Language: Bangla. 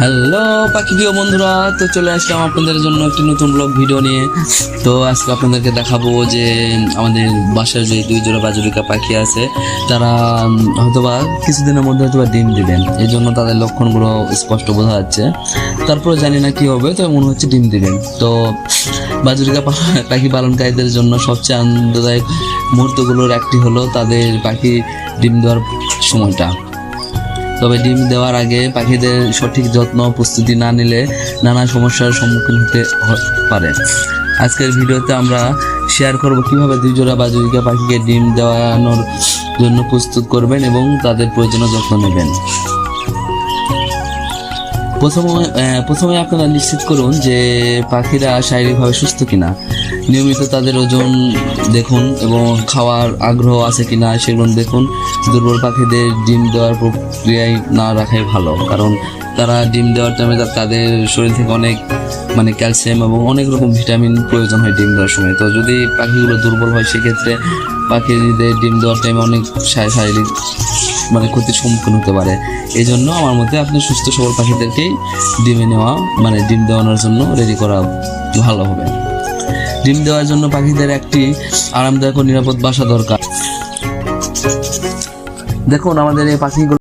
হ্যালো পাখি প্রিয় বন্ধুরা, তো চলে আসলাম আপনাদের জন্য একটি নতুন ব্লগ ভিডিও নিয়ে। তো আজকে আপনাদেরকে দেখাবো যে আমাদের বাসার যে দুই জোড়া বাজুরিকা পাখি আছে, তারা হয়তোবা কিছুদিনের মধ্যে হয়তোবা ডিম দিবেন। এই জন্য তাদের লক্ষণগুলো স্পষ্ট বোঝা যাচ্ছে। তারপরে জানি না কি হবে তো মনে হচ্ছে ডিম দিবেন। তো বাজুরিকা পাখি পালনকারীদের জন্য সবচেয়ে আনন্দদায়ক মুহূর্তগুলোর একটি হলো তাদের পাখি ডিম দেওয়ার সময়টা। তবে ডিম দেওয়ার আগে পাখিদের সঠিক যত্ন প্রস্তুতি না নিলে নানা সমস্যার সম্মুখীন হতে পারে। আজকের ভিডিওতে আমরা শেয়ার করব কীভাবে দুই জোড়া বাজুরিকা পাখিকে ডিম দেওয়ানোর জন্য প্রস্তুত করবেন এবং তাদের প্রয়োজনীয় যত্ন নেবেন। প্রথমে প্রথমে আপনারা নিশ্চিত করুন যে পাখিরা শারীরিকভাবে সুস্থ কিনা। নিয়মিত তাদের ওজন দেখুন এবং খাওয়ার আগ্রহ আছে কিনা সেগুলো দেখুন। দুর্বল পাখিদের ডিম দেওয়ার প্রক্রিয়ায় না রাখাই ভালো, কারণ তারা ডিম দেওয়ার টাইমে তাদের শরীর থেকে অনেক মানে ক্যালসিয়াম এবং অনেক রকম ভিটামিন প্রয়োজন হয় ডিম দেওয়ার সময়। তো যদি পাখিগুলো দুর্বল হয়, সেক্ষেত্রে পাখিদের ডিম দেওয়ার টাইমে অনেক শারীরিক মানে ক্ষতির সম্মুখীন হতে পারে। এই জন্য আমার মতে আপনি সুস্থ সবল পাখিদেরকেই ডিমে নেওয়া মানে ডিম দেওয়ানোর জন্য রেডি করা ভালো হবে। ডিম দেওয়ার জন্য পাখিদের একটি আরামদায়ক নিরাপদ বাসা দরকার। দেখুন, আমাদের এই পাখিগুলো